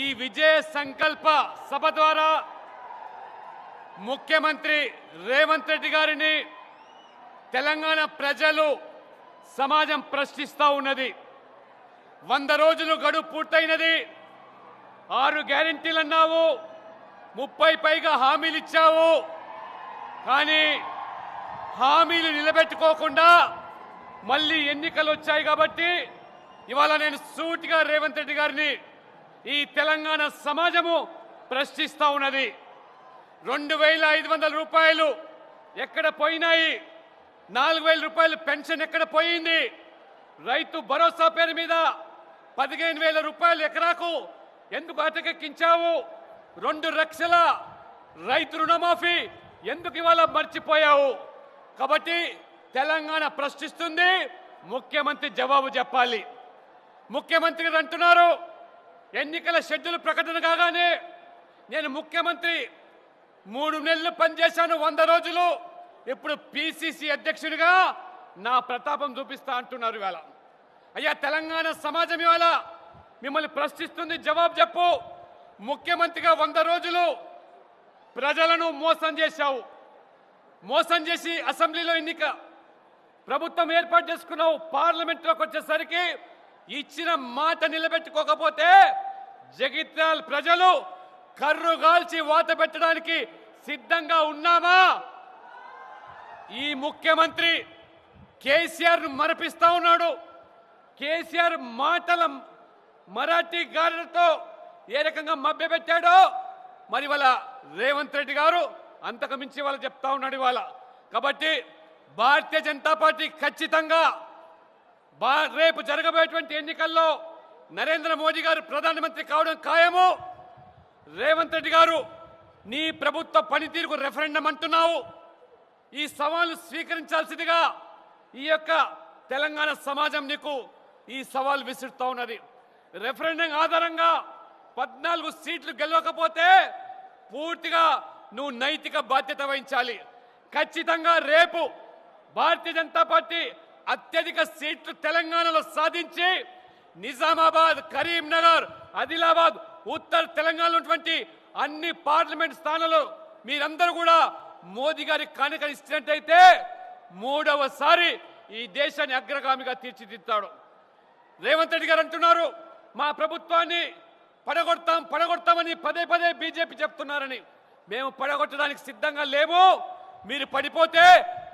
ఈ విజయ సంకల్ప సభ ద్వారా ముఖ్యమంత్రి రేవంత్ రెడ్డి గారిని తెలంగాణ ప్రజలు సమాజం ప్రశ్నిస్తూ ఉన్నది. వంద రోజులు గడువు పూర్తయినది. ఆరు గ్యారెంటీలు అన్నావు. ముప్పై పైగా హామీలు ఇచ్చావు. కానీ హామీలు నిలబెట్టుకోకుండా మళ్ళీ ఎన్నికలు వచ్చాయి కాబట్టి ఇవాళ నేను సూటిగా రేవంత్ రెడ్డి గారిని ఈ తెలంగాణ సమాజము ప్రశ్నిస్తూ ఉన్నది. రెండు వేల ఐదు వందల రూపాయలు ఎక్కడ పోయినాయి? నాలుగు వేల రూపాయలు పెన్షన్ ఎక్కడ పోయింది? రైతు భరోసా పేరు మీద పదిహేను వేల రూపాయలు ఎకరాకు ఎందుకు అటకెక్కించావు రెండు లక్షల రైతు రుణమాఫీ ఎందుకు ఇవాళ మర్చిపోయావు? కాబట్టి తెలంగాణ ప్రశ్నిస్తుంది. ముఖ్యమంత్రి జవాబు చెప్పాలి. ముఖ్యమంత్రి గారు అంటున్నారు ఎన్నికల షెడ్యూల్ ప్రకటన కాగానే నేను ముఖ్యమంత్రి మూడు నెలలు పనిచేశాను వంద రోజులు. ఇప్పుడు పిసిసి అధ్యక్షుడిగా నా ప్రతాపం చూపిస్తా అంటున్నారు ఇవాళ. అయ్యా తెలంగాణ సమాజం ఇవాళ మిమ్మల్ని ప్రశ్నిస్తుంది జవాబు చెప్పు. ముఖ్యమంత్రిగా వంద రోజులు ప్రజలను మోసం చేశావు. మోసం చేసి అసెంబ్లీలో ఎన్నిక ప్రభుత్వం ఏర్పాటు చేసుకున్నావు పార్లమెంట్లోకి వచ్చేసరికి ఇచ్చిన మాట నిలబెట్టుకోకపోతే జగిత్యాల ప్రజలు కర్రు గాల్చి వాత పెట్టడానికి సిద్ధంగా ఉన్నామా? ఈ ముఖ్యమంత్రి కేసీఆర్ మరపిస్తా ఉన్నాడు. కేసీఆర్ మాటల మరాఠీ గారులతో ఏ రకంగా మభ్యపెట్టాడో మరి వాళ్ళ రేవంత్ రెడ్డి గారు అంతకు మించి వాళ్ళు చెప్తా ఉన్నాడు ఇవాళ. కాబట్టి భారతీయ జనతా పార్టీ ఖచ్చితంగా రేపు జరగబోయేటువంటి ఎన్నికల్లో నరేంద్ర మోదీ గారు ప్రధానమంత్రి కావడం ఖాయము? రేవంత్ రెడ్డి గారు నీ ప్రభుత్వ పనితీరుకు రెఫరెండం అంటున్నావు. ఈ సవాలు స్వీకరించాల్సిందిగా ఈ యొక్క తెలంగాణ సమాజం నీకు ఈ సవాల్ విసురుతూ ఉన్నది. రెఫరెండం ఆధారంగా పద్నాలుగు సీట్లు గెలవకపోతే పూర్తిగా నువ్వు నైతిక బాధ్యత వహించాలి. ఖచ్చితంగా రేపు భారతీయ జనతా పార్టీ అత్యధిక సీట్లు తెలంగాణలో సాధించి నిజామాబాద్ కరీంనగర్ ఆదిలాబాద్ ఉత్తర తెలంగాణలో ఉన్నటువంటి అన్ని పార్లమెంట్ స్థానాల్లో మీరందరూ కూడా మోదీ గారికి కానుక ఇచ్చినట్టయితే మూడవసారి ఈ దేశాన్ని అగ్రగామిగా తీర్చిదిద్దాడు రేవంత్ రెడ్డి గారు అంటున్నారు మా ప్రభుత్వాన్ని పడగొడతాం పడగొడతామని పదే పదే బీజేపీ చెప్తున్నారని. మేము పడగొట్టడానికి సిద్ధంగా లేము మీరు పడిపోతే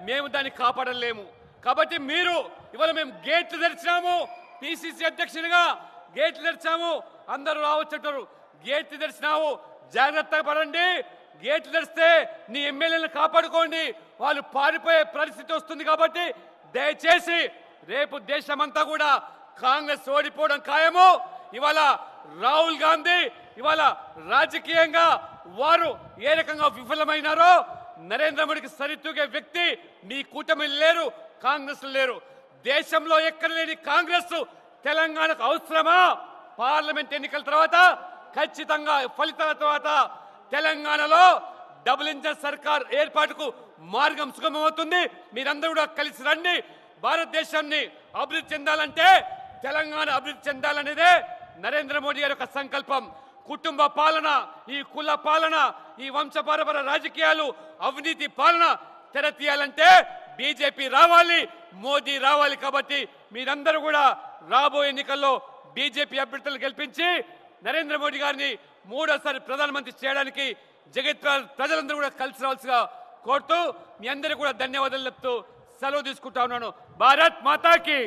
మేము దాన్ని కాపాడలేము. కాబట్టి మీరు ఇవాళ మేము గేట్లు తెరిచినాము పిసిసి అధ్యక్షునిగా గేట్లు తెరిచాము. అందరూ రావచ్చు గేట్లు తెరిచినావు. జాగ్రత్తగా పడండి. గేట్లు తెరిస్తే నీ ఎమ్మెల్యేలను కాపాడుకోండి. వాళ్ళు పారిపోయే పరిస్థితి వస్తుంది కాబట్టి దయచేసి రేపు దేశమంతా కూడా కాంగ్రెస్ ఓడిపోవడం ఖాయము. ఇవాళ రాహుల్ గాంధీ ఇవాళ రాజకీయంగా వారు ఏ రకంగా విఫలమైనారో నరేంద్ర మోడీకి సరితూగే వ్యక్తి మీ కూటమి లేరు కాంగ్రెస్ లేరు. దేశంలో ఎక్కడ లేని కాంగ్రెస్ తెలంగాణకు అవసరమా? పార్లమెంట్ ఎన్నికల తర్వాత ఖచ్చితంగా ఫలితాల తర్వాత తెలంగాణలో డబుల్ ఇంజన్ సర్కార్ ఏర్పాటుకు మార్గం సుగమవుతుంది మీరందరూ కూడా కలిసి రండి. భారతదేశాన్ని అభివృద్ధి చెందాలంటే తెలంగాణ అభివృద్ధి చెందాలనేదే నరేంద్ర మోడీ గారి యొక్క సంకల్పం. కుటుంబ పాలన ఈ కుల పాలన ఈ వంశపారపర రాజకీయాలు అవినీతి పాలన తెరతీయాలంటే బీజేపీ రావాలి. మోదీ రావాలి కాబట్టి మీరందరూ కూడా రాబోయే ఎన్నికల్లో బీజేపీ అభ్యర్థులు గెలిపించి నరేంద్ర మోడీ గారిని మూడోసారి ప్రధానమంత్రి చేయడానికి జగత్ ప్రజలందరూ కూడా కలిసి రావాల్సిగా కోరుతూ మీ అందరికీ కూడా ధన్యవాదాలు చెప్తూ సెలవు తీసుకుంటా ఉన్నాను. భారత్ మాతాకి.